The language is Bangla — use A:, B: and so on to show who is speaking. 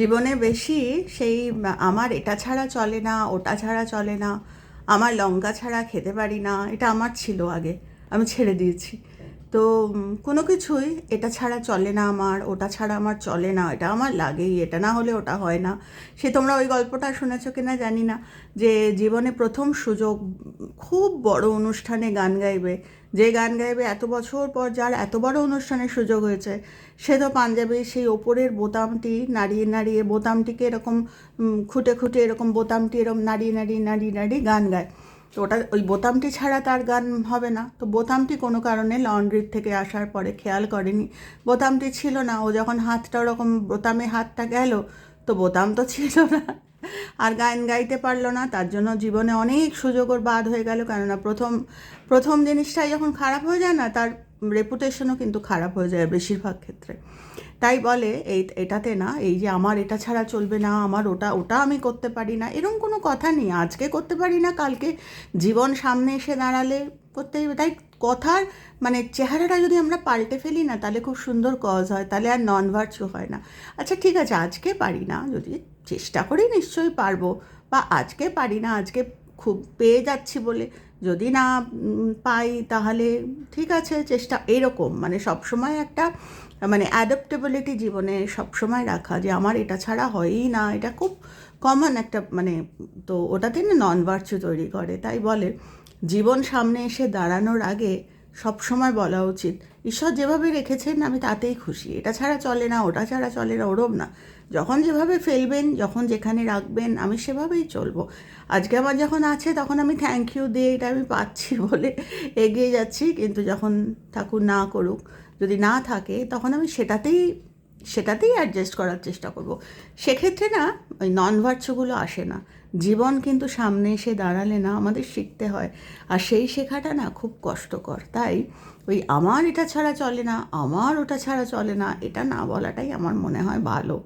A: জীবনে বেশি সেই আমার এটা ছাড়া চলে না, ওটা ছাড়া চলে না, আমার লঙ্কা ছাড়া খেতে পারি না, এটা আমার ছিল আগে, আমি ছেড়ে দিয়েছি। তো কোনো কিছুই এটা ছাড়া চলে না আমার, ওটা ছাড়া আমার চলে না, এটা আমার লাগেই, এটা না হলে ওটা হয় না। সে তোমরা ওই গল্পটা শুনেছো কিনা জানি না, যে জীবনে প্রথম সুযোগ খুব বড় অনুষ্ঠানে গান গাইবে যে গান গাইবে এত বছর পর যার এত বড় অনুষ্ঠানের সুযোগ হয়েছে, সে তো পাঞ্জাবে সেই ওপরের বোতামটি নাড়িয়ে নাড়িয়ে, বোতামটিকে এরকম খুঁটে খুঁটে এরকম বোতামটি এরকম নাড়িয়ে নাড়িয়ে নাড়িয়ে নাড়িয়ে গান গায়। তো ওটা, ওই বোতামটি ছাড়া তার গান হবে না। তো বোতামটি কোনো কারণে লন্ড্রির থেকে আসার পরে খেয়াল করেনি। বোতামটি ছিল না। ও যখন হাতটা ওরকম বোতামে হাতটা গেল, তো বোতাম তো ছিল না। আর গান গাইতে পারল না, তার জন্য জীবনে অনেক সুযোগ ওর বাদ হয়ে গেল। কেননা প্রথম প্রথম জিনিসটাই যখন খারাপ হয়ে যায় না, তার রেপুটেশনও কিন্তু খারাপ হয়ে যায় বেশিরভাগ ক্ষেত্রে। তাই বলে, এই, এটাতে না, এই যে আমার এটা ছাড়া চলবে না, আমার ওটা ওটা আমি করতে পারি না। এরকম কোনো কথা নেই। আজকে করতে পারি না, কালকে জীবন সামনে এসে দাঁড়ালে করতেই তাই কথার মানে চেহারাটা যদি আমরা পাল্টে ফেলি না, তাহলে খুব সুন্দর কজ হয়, তাহলে আর নন ভার্চু হয় না। আচ্ছা ঠিক আছে, আজকে পারি না, যদি চেষ্টা করি নিশ্চয়ই পারব বা আজকে পারি না, আজকে খুব পেয়ে যাচ্ছি বলে। যদি না পাই তাহলে ঠিক আছে, চেষ্টা এরকম। মানে সবসময় একটা মানে অ্যাডাপ্টেবিলিটি জীবনে সবসময় রাখা যে আমার এটা ছাড়া হয়ই না। এটা খুব কমন একটা মানে তো ওটাতে না নন ভার্চু তৈরি করে। তাই বলে, জীবন সামনে এসে দাঁড়ানোর আগে সবসময় বলা উচিত, ঈশ্বর যেভাবে রেখেছেন আমি তাতেই খুশি। এটা ছাড়া চলে না, ওটা ছাড়া চলে না, ওরম না। যখন যেভাবে ফেলবেন, যখন যেখানে রাখবেন, আমি সেভাবেই চলবো। আজকে আমার যখন আছে, তখন আমি থ্যাংক ইউ দিয়ে এটা আমি পাচ্ছি বলে এগিয়ে যাচ্ছি। কিন্তু যখন ঠাকুর না করুক, যদি না থাকে, তখন আমি সেটাতেই সেটাতেই অ্যাডজাস্ট করার চেষ্টা করব। সেক্ষেত্রে না, ওই নন ভার্চগুলো আসে না। জীবন কিন্তু সামনে এসে দাঁড়ালে না আমাদের শিখতে হয়। আর সেই শেখাটা না খুব কষ্টকর। তাই ওই আমার এটা ছাড়া চলে না, আমার ওটা ছাড়া চলে না, এটা না বলাটাই আমার মনে হয় ভালো।